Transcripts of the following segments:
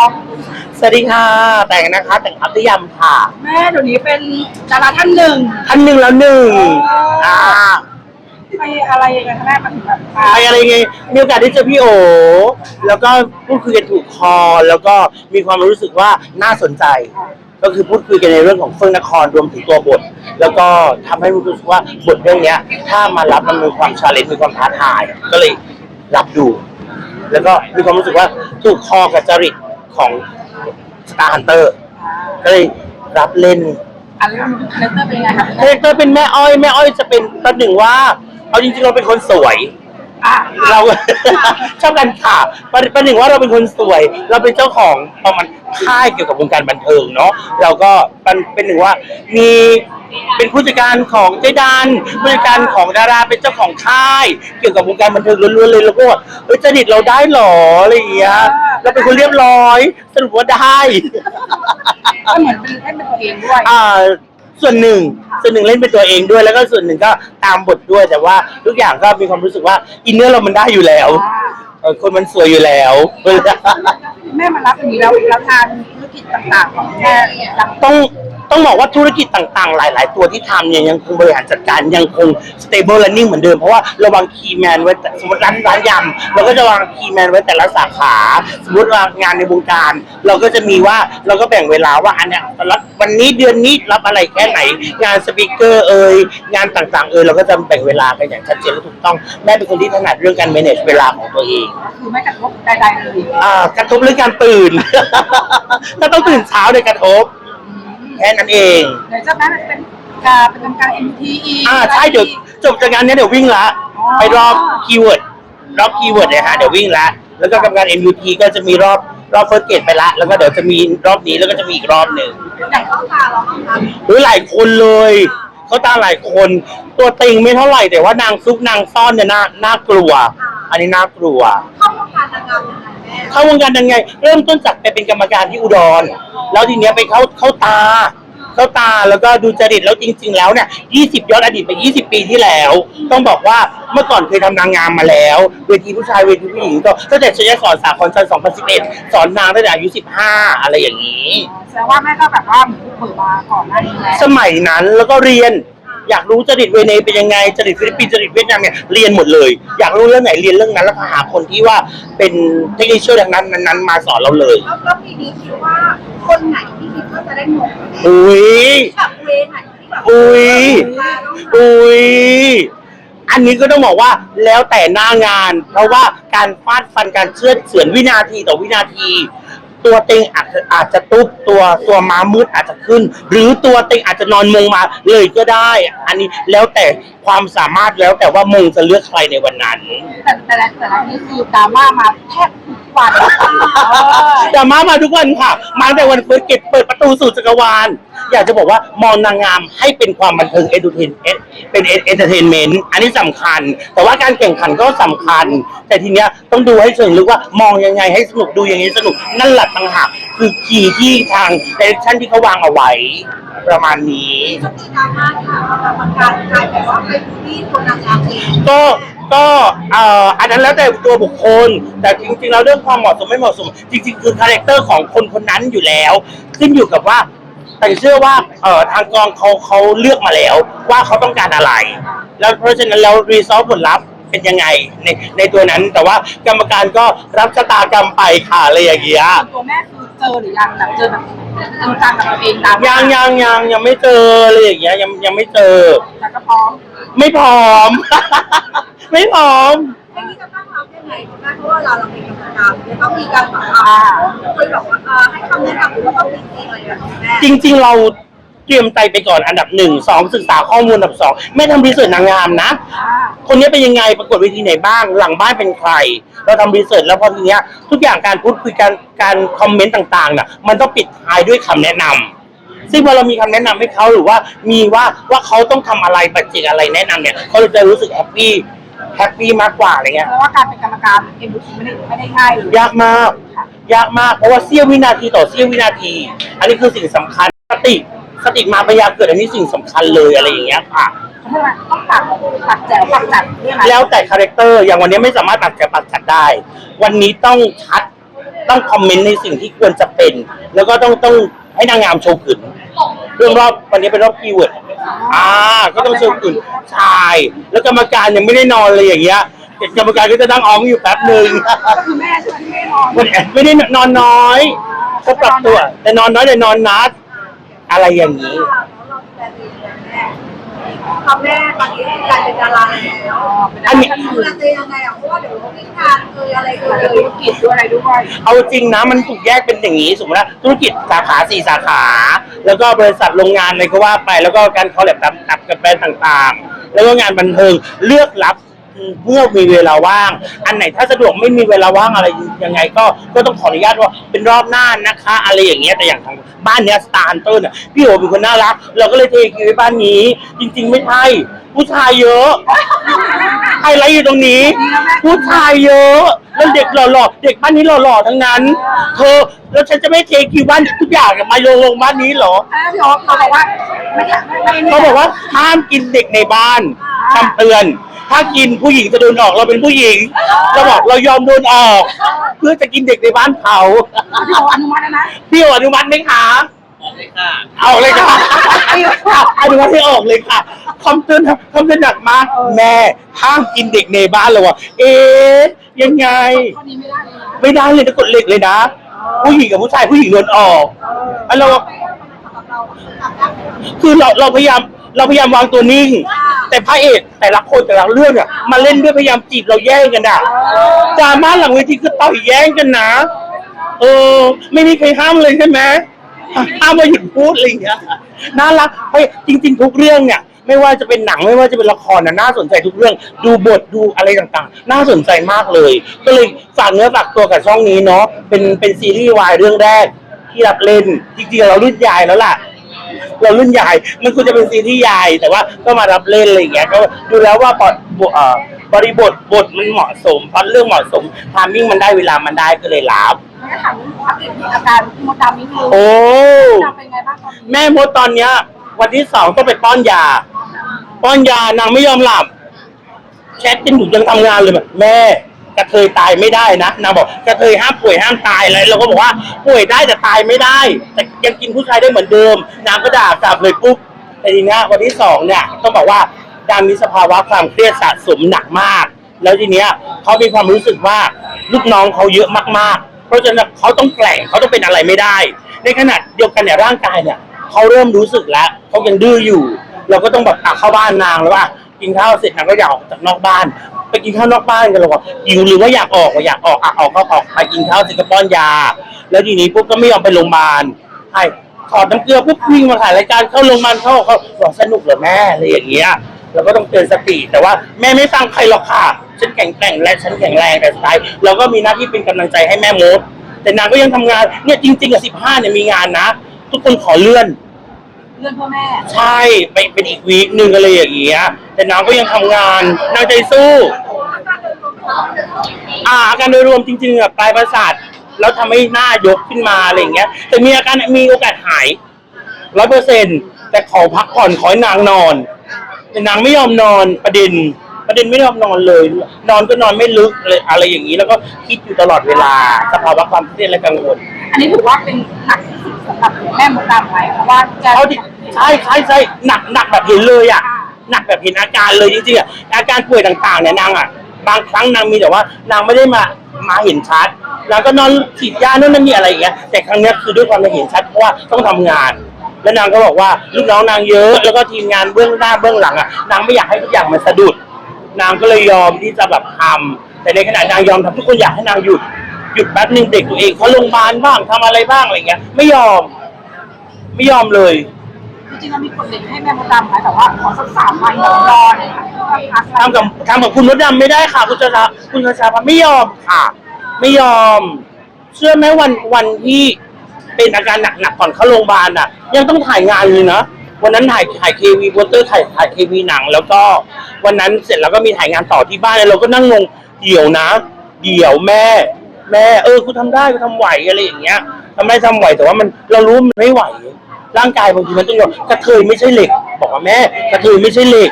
ร้อมสวัสดีค่ะ แต่งนะคะ แต่งอัพยำค่ะ แม่เดี๋ยวนี้เป็นดาราท่านหนึ่งท่านหนึ่งแล้วหนึ่งอ่าไปอะไรยังไงคะแม่มาถึงแบบไปอะไรไงมีโอกาสได้เจอพี่โอแล้วก็พูดคุยกันถูกคอ แล้วก็มีความรู้สึกว่าน่าสนใจ ก็คือพูดคุยกันในเรื่องของเฟื่องนครรวมถึงตัวบท แล้วก็ทำให้รู้สึกว่าบทเรื่องเนี้ย ถ้ามารับมันมีความชาเลนจ์มีความท้าทาย ก็เลยรับดู แล้วก็มีความรู้สึกว่าถูกคอกับจริต ของสตาร์ฮันเตอร์ก็เลยรับเล่น อันเรื่องคาแรคเตอร์เป็นยังไงคะคาแรคเตอร์เป็นแม่อ้อยแม่อ้อยจะเป็นประหนึ่งว่า เอาจริงๆเราเป็นคนสวย อะเรา ชอบกันค่ะประประหนึ่งว่าเราเป็นคนสวย เราเป็นเจ้าของประมาณค่ายเกี่ยวกับวงการบันเทิงเนาะเราก็เป็นเป็นหนึ่งว่ามีเป็นผู้จัดการของเจดันผู้จัดการของดาราเป็นเจ้าของค่าย เกี่ยวกับวงการบันเทิงล้วนๆเลยแล้วก็ว่าเฮ้ยจริตเราได้หรออะไรอย่างเงี้ย เราเป็นคนเรียบร้อย สรุปว่าได้ก็เหมือนเป็นเล่นเป็นตัวเองด้วยอ่าส่วนหนึ่งส่วนหนึ่งเล่นเป็นตัวเองด้วย แล้วก็ส่วนหนึ่งก็ตามบทด้วยแต่ว่าทุกอย่างก็มีความรู้สึกว่าอินเนอร์เรามันได้อยู่แล้วอ่า เออคนมันสวยอยู่แล้ว แม่มารับอย่างนี้แล้วแล้วงานธุรกิจต่างๆของแม่ยังต้องต้องบอกว่าธุรกิจต่างๆ หลาย ๆ ตัวที่ทำเนี่ยยังคงบริหารจัดการยังคง stable running เหมือนเดิม เพราะว่าเราวางคีย์แมนไว้แต่สมมติร้านร้านยำเราก็จะวางคีย์แมนไว้แต่ละสาขา สมมติว่างานในวงการ เราก็จะมีว่าเราก็แบ่งเวลาว่าอันเนี้ยรับวันนี้เดือนนี้รับอะไรแค่ไหน งานสปีกเกอร์เอ่ยงานต่างๆ เอ่ยเราก็จะแบ่งเวลากันอย่างชัดเจนและถูกต้องแม่เป็นคนที่ถนัดเรื่องการ manage เวลาของตัวเองคือไม่กระทบใดๆเลยอ่ากระทบเรื่องการตื่น ถ้าต้องตื่นเช้าเนี่ยกระทบแค่นั้นเองเดี๋ยวจะแม่จะเป็นการเป็นกรรมการ MTE อ่าใช่เดี๋ยวจบจากงานเนี้ยเดี๋ยววิ่งละอ๋อไปรอบคีย์เวิร์ดรอบคีย์เวิร์ดเลยฮะเดี๋ยววิ่งละ แล้วก็กรรมการ MUT ก็จะมีรอบรอบเฟิร์สเกตไปละ แล้วก็เดี๋ยวจะมีรอบนี้แล้วก็จะมีอีกรอบหนึ่งอย่างเข้าตาเราบ้างคะเฮ้ยหลายคนเลยเขาตามหลายคนตัวเต็งไม่เท่าไหร่แต่ว่านางซุกนางซ่อนเนี่ยน่าน่ากลัว อันนี้น่ากลัว เข้าวงการนางงามยังไงแม่เข้าวงการยังไง เริ่มต้นจากไปเป็นกรรมการที่อุดร แล้วทีเนี้ยไปเข้าเข้าตา เข้าตาแล้วก็ดูจริตแล้วจริง ๆ แล้วเนี่ย20ย้อนอดีตไป 20 ปีที่แล้ว ต้องบอกว่าเมื่อก่อนเคยทำนางงามมาแล้ว เวทีผู้ชายเวทีผู้หญิงก็ตั้งแต่ชยสอนสาครชัน2011 สอนนางตั้งแต่อายุ 15 อะไรอย่างนี้ แสดงว่าแม่ก็แบบว่าเหมือนเปิดมาก่อนหน้านี้แล้วสมัยนั้นแล้วก็เรียน อยากรู้จริตเวเนเป็นยังไงจริตฟิลิปปินส์จริตเวียดนามเนี่ยเรียนหมดเลย อยากรู้เรื่องไหนเรียนเรื่องนั้นแล้วก็หาคนที่ว่าเป็นเทคนิคเชี่ยวทางนั้นนั้นๆมาสอนเราเลยแล้วแล้วปีนี้คิดว่าคนไหนที่คิดว่าจะได้หมดอุ้ยกับเวไหนที่แบบอุ้ยมาต้องมาอุ้ยอันนี้ก็ต้องบอกว่าแล้วแต่หน้างาน เพราะว่าการฟาดฟันการเชือดเฉือนวินาทีต่อวินาที ตัวเต็งอาจจะอาจจะตุ๊บตัวตัวม้ามืดอาจจะขึ้น หรือตัวเต็งอาจจะนอนมงมาเลยก็ได้ อันนี้แล้วแต่ความสามารถแล้วแต่ว่ามงจะเลือกใครในวันนั้น แต่แต่ละแต่ละนี่คือดราม่ามาแทบทุกวันเออดราม่ามาทุกวันค่ะ มาตั้งแต่วันเฟิร์สเกตเปิดประตูสู่จักรวาล อยากจะบอกว่ามองนางงามให้เป็นความบันเทิงเอดูเทนเป็นเอนเตอร์เทนเมนต์อันนี้สำคัญ แต่ว่าการแข่งขันก็สำคัญ แต่ทีเนี้ยต้องดูให้เชิงลึกว่ามองยังไงให้สนุกดูยังไงให้สนุกนั่นแหละต่างหากคือคีย์ที่ทางเดเรคชั่นที่เขาวางเอาไว้ ประมาณนี้จะมีดราม่าค่ะว่ากรรมการกลายเป็นว่าไปบูลลี่ตัวนางงามเองก็ก็เอ่ออันนั้นแล้วแต่ตัวบุคคล แต่จริงๆแล้วเรื่องความเหมาะสมไม่เหมาะสม จริงๆ คือคาแรคเตอร์ของคนคนนั้นอยู่แล้ว ขึ้นอยู่กับว่า แต่เชื่อว่าเอ่อทางกองเขาเขาเลือกมาแล้ว ว่าเขาต้องการอะไร แล้วเพราะฉะนั้นแล้วรีซอสผลลัพธ์เป็นยังไงในในตัวนั้นแต่ว่ากรรมการก็รับชะตากรรมไปค่ะอะไรอย่างเงี้ย ตัวแม่คือเจอหรือยังแบบเจอแบบจริงจังกับตัวเองดราม่ายังยังยังยังไม่เจออะไรอย่างเงี้ยยังยังไม่เจอ แต่ก็พร้อมไม่พร้อม ไม่พร้อมอย่างนี้จะตั้งรับ ยังไงคุณแม่เพราะว่าเราเราเป็นกรรมการจะต้องมีการแบบว่าคุยแบบว่าเอ่อให้คำแนะนำหรือว่าต้องมีจริงอะไรแบบนี้แม่จริง ๆ เราเตรียมใจไปก่อนอันดับหนึ่งสองศึกษาข้อมูลอันดับสองไม่ทำรีเสิร์ชนางงามนะ อ่าคนนี้เป็นยังไงประกวดเวทีไหนบ้างหลังบ้านเป็นใคร เราทำรีเสิร์ชแล้วพอทีเนี้ย ทุกอย่างการพูดคุยการการคอมเมนต์ต่างๆน่ะมันต้องปิดท้ายด้วยคำแนะนำซึ่งพอเรามีคำแนะนำให้เขาหรือว่ามีว่าว่าเขาต้องทำอะไรปัจเจกอะไรแนะนำเนี่ยเขาจะรู้สึกแฮปปี้ แฮปปี้มากกว่าอะไรเงี้ย เพราะว่าการเป็นกรรมการเอ็มบูทีไม่ได้ไม่ได้ง่ายเลยยากมากยากมากเพราะว่าเสี้ยววินาทีต่อเสี้ยววินาที อันนี้คือสิ่งสำคัญสติสติมาพยาเกิดอันนี้สิ่งสำคัญเลยอะไรอย่างเงี้ยค่ะ เพราะฉะนั้นต้องปักปักแจ๋วปักจัดเรื่องอะไรแล้วแต่คาแรคเตอร์อย่างวันนี้ไม่สามารถปักแกปักจัดได้ วันนี้ต้องชัดต้องคอมเมนต์ในสิ่งที่ควรจะเป็น แล้วก็ต้องต้องให้นางงามโชว์ขืน เรื่องรอบวันนี้เป็นรอบคีย์เวิร์ดอ่า ก็ต้องโชว์ขืนใช่แล้วกรรมการยังไม่ได้นอนเลยอย่างเงี้ยเด็กกรรมการก็จะนั่งอ้อมอยู่แป๊บหนึ่งก็คือแม่ใช่ไหมที่ไม่นอนวันนี้ไม่ได้นอนน้อยก็ปรับตัว แต่นอนน้อยแต่นอนนัดอะไรอย่างนี้เราแต่ดีแม่ ทำแม่ตอนนี้กลายเป็นดาราแล้วอันนี้ดูแลตัวเองยังไงอะเพราะว่าเดี๋ยววิ่งงานเอ่ยอะไรเอ่ยธุรกิจด้วยอะไรด้วยเอาจริงนะมันถูกแยกเป็นอย่างนี้สมมติว่าธุรกิจสาขาสี่สาขา แล้วก็บริษัทโรงงานอะไรก็ว่าไปแล้วก็การคอลแลบตับกับแบรนด์ต่างๆ แล้วก็งานบันเทิงเลือกรับ เมื่อมีเวลาว่าง อันไหนถ้าสะดวกไม่มีเวลาว่างอะไรยังไง ก็ก็ต้องขออนุญาตว่าเป็นรอบหน้านะคะ อะไรอย่างเงี้ยแต่อย่างของบ้านเนี้ยสตาร์เตอร์เนี่ยพี่โอเป็นคนน่ารัก เราก็เลยเทคิวไว้บ้านนี้ จริง ๆ ไม่ใช่ผู้ชายเยอะไฮไลท์อยู่ตรงนี้ ผู้ชายเยอะแล้วเด็กหล่อๆเด็กบ้านนี้หล่อๆทั้งนั้น เธอแล้วฉันจะไม่เทคิวบ้านทุกอย่างมาโยงลงบ้านนี้เหรอถ้าพี่โอ๊ตเขาบอกว่าไม่อยากไม่ไม่เขาบอกว่าห้ามกินเด็กในบ้าน คำเตือน ถ้ากินผู้หญิงจะโดนออกเราเป็นผู้หญิงเราบอกเรายอมโดนออก เพื่อจะกินเด็กในบ้านเขาพี่โอ๊ตอนุมัติแล้วนะพี่โออนุมัติไหมคะเอาเลยค่ะอนุมัติให้ออกเลยค่ะคำเตือนคำเตือนหนักมากแม่ห้ามกินเด็กในบ้านเลยวะเอ๊ะยังไงข้อนี้ไม่ได้เลยนะไม่ได้เลยนะกดเหล็กเลยนะผู้หญิงกับผู้ชายผู้หญิงโดนออกแล้วเราคือเราเราพยายาม เราพยายามวางตัวนิ่ง แต่พระเอกแต่ละคนแต่ละเรื่องเนี่ยมาเล่นด้วยพยายามจีบเราแย่งกันอะดราม่าหลังเวทีคือต่อยแย่งกันนะเออ ไม่มีใครห้ามเลยใช่ไหมห้ามมาหยุดพูดอะไรอย่างเงี้ยน่ารักเฮ้ยจริง ๆ ทุกเรื่องเนี่ยไม่ว่าจะเป็นหนังไม่ว่าจะเป็นละครน่ะน่าสนใจทุกเรื่อง ดูบทดูอะไรต่างๆ น่าสนใจมากเลย ก็เลยฝากเนื้อฝากตัวกับช่องนี้เนาะเป็นเป็นซีรีส์วายเรื่องแรกที่รับเล่นจริงๆเรารุ่นยายแล้วล่ะ เรารุ่นยายมันควรจะเป็นซีรีส์ยายแต่ว่าก็มารับเล่นอะไรอย่างเงี้ยก็ดูแล้วว่าบทบทเอ่อบริบทบทมันเหมาะสมเพราะเรื่องเหมาะสมทามมิ่งมันได้เวลามันได้ก็เลยรับงั้นถามอัปเดตอาการพี่มดดำนิดนึงโอ้ดำเป็นไงบ้างตอนนี้แม่มดตอนเนี้ย วันที่สองต้องไปป้อนยา ป้อนยานางไม่ยอมหลับ แชทจนหนูยังทำงานเลยแบบแม่ก ระเทยตายไม่ได้นะนางบอกกระเทยห้ามป่วยห้ามตายอะไรเราก็บอกว่าป่วยได้แต่ตายไม่ได้ แต่ยังกินผู้ชายได้เหมือนเดิมนางก็ด่ากลับเลยปุ๊บแต่ทีนี้วันที่สองเนี่ยต้องบอกว่าดางมีสภาวะความเครียดสะสมหนักมาก แล้วทีเนี้ยเขามีความรู้สึกว่าลูกน้องเขาเยอะมากๆ เพราะฉะนั้นเขาต้องแกร่งเขาต้องเป็นอะไรไม่ได้ ในขณะเดียวกันเนี่ยร่างกายเนี่ยเขาเริ่มรู้สึกแล้วเขายังดื้ออยู่ เราก็ต้องแบบอะเข้าบ้านนางแล้วว่ากินข้าวเสร็จนางก็อยากออกจากนอกบ้าน ไปกินข้าวนอกบ้านกันเลยว่าหิวหรือว่าอยากออกก็อยากออกอะออกก็ออกไปกินข้าวเสร็จก็ป้อนยา แล้วทีนี้ปุ๊บก็ไม่ยอมไปโรงพยาบาลไอ้ถอดน้ำเกลือปุ๊บวิ่งมาถ่ายรายการเข้าโรงพยาบาลเข้าเขาบอกสนุกเหรอแม่อะไรอย่างเงี้ยเราก็ต้องเตือนสติแต่ว่าแม่ไม่ฟังใครหรอกค่ะฉันแข็งแกร่งและฉันแข็งแรงแต่สุดท้ายเราก็มีหน้าที่เป็นกำลังใจให้แม่มดแต่นางก็ยังทำงานเนี่ยจริงๆอะสิบห้าเนี่ยมีงานนะ ทุกคนขอเลื่อน เรื่องพ่อแม่ใช่ไปเป็นอีกวีคหนึ่งอะไรอย่างเงี้ยแต่นางก็ยังทำงานนางใจสู้ อ่าอาการโดยรวมจริงๆอะปลายประสาทแล้วทำให้หน้ายกขึ้นมาอะไรอย่างเงี้ย แต่มีอาการมีโอกาสหายร้อยเปอร์เซ็นแต่ขอพักผ่อนขอให้นางนอน แต่นางไม่ยอมนอนประเด็น ประเด็นไม่ยอมนอนเลย นอนก็นอนไม่ลึกเลยอะไรอย่างนี้ แล้วก็คิดอยู่ตลอดเวลาสภาวะความเครียดและกังวล อันนี้ถือว่าเป็นหนักที่สุดสำหรับแม่มดดำไหมเพราะว่าแกเขาที่ ใช่ใช่ใช่หนักหนักแบบเห็นเลยอะ หนักแบบเห็นอาการเลยจริงๆอะอาการป่วยต่างๆเนี่ยนางอะ บางครั้งนางมีแต่ว่านางไม่ได้มามาเห็นชัดนางก็นอนฉีดยาโน่นนั่นนี่อะไรอย่างเงี้ยแต่ครั้งเนี้ยคือด้วยความเห็นชัดเพราะว่าต้องทำงาน แล้วนางก็บอกว่าลูกน้องนางเยอะ แล้วก็ทีมงานเบื้องหน้าเบื้องหลังอะนางไม่อยากให้ทุกอย่างมันสะดุด นางก็เลยยอมที่จะแบบทำแต่ในขณะนางยอมทำทุกคนอยากให้นางหยุดหยุดแป๊บนึงเด็กตัวเองเขาโรงพยาบาลบ้างทำอะไรบ้างอะไรเงี้ย ไม่ยอม ไม่ยอมเลย จริงๆแล้วมีคนเด็กให้แม่มดดำไหมแต่ว่าขอสักสามวันรอเลยค่ะทำกับทำกับคุณมดดำไม่ได้ค่ะ คุณชาชาคุณชาชาพันไม่ยอมค่ะ ไม่ยอม เชื่อไหมวันวันที่เป็นอาการหนักๆก่อนเข้าโรงพยาบาลอะ ยังต้องถ่ายงานเลยนะวันนั้นถ่ายถ่ายเควีโปสเตอร์ถ่ายถ่ายเควีหนัง แล้วก็วันนั้นเสร็จแล้วก็มีถ่ายงานต่อที่บ้านแล้วเราก็นั่งงงเดี๋ยวนะ เดี๋ยวแม่ แม่เออกูทำได้กูทำไหวอะไรอย่างเงี้ยทำได้ทำไหวแต่ว่ามันเรารู้มันไม่ไหว ร่างกายบางทีมันต้องยอมกระเทยไม่ใช่เหล็ก บอกว่าแม่กระเทยไม่ใช่เหล็ก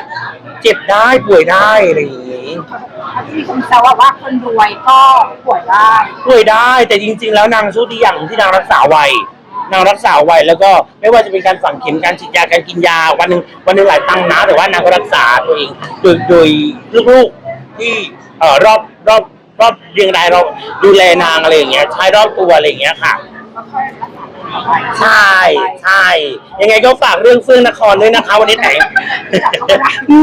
เจ็บได้ป่วยได้อะไรอย่างงี้พเขาจะมีคนแซวว่าว่าคนรวยก็ป่วยได้ป่วยได้แต่จริง ๆ แล้วนางโชคดีอย่างที่นางรักษาไวนางรักษาไวแล้วก็ไม่ว่าจะเป็นการฝังเข็มการฉีดยาการกินยาวันหนึ่งวันหนึ่งหลายตังค์นะแต่ว่านางก็รักษาตัวเอง โดยโดยลูกๆที่เอ่อรอบรอบรอบเรียงรายรอบดูแลนางอะไรอย่างเงี้ยใช้รอบตัวอะไรอย่างเงี้ยค่ะ ก็ค่อยรักษาต่อไปใช่ใช่ยังไงก็ฝากเรื่องเฟื่องนครด้วยนะคะ วันนี้ไหน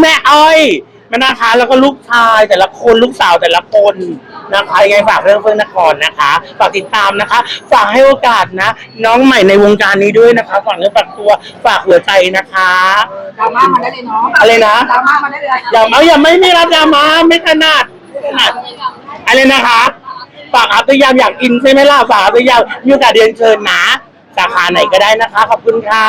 แม่อ้อยแม่นะคะแล้วก็ลูกชายแต่ละคนลูกสาวแต่ละคนนะคะยังไงฝากเรื่องเฟื่องนครนะคะฝากติดตามนะคะ ฝากให้โอกาสนะ น้องใหม่ในวงการนี้ด้วยนะคะฝากเนื้อฝากตัวฝากหัวใจนะคะดราม่ามาได้เลยเนาะอะไรนะดราม่ามาได้เลยอย่าเอาอย่าไม่ไม่รับดราม่าไม่ถนัดไม่ถนัดอะไรนะคะ ฝากอัพยามอยากกินใช่ไหมล่ะฝากอัพยามมีโอกาสเรียนเชิญนะ สาขาไหนก็ได้นะคะ ขอบคุณค่ะ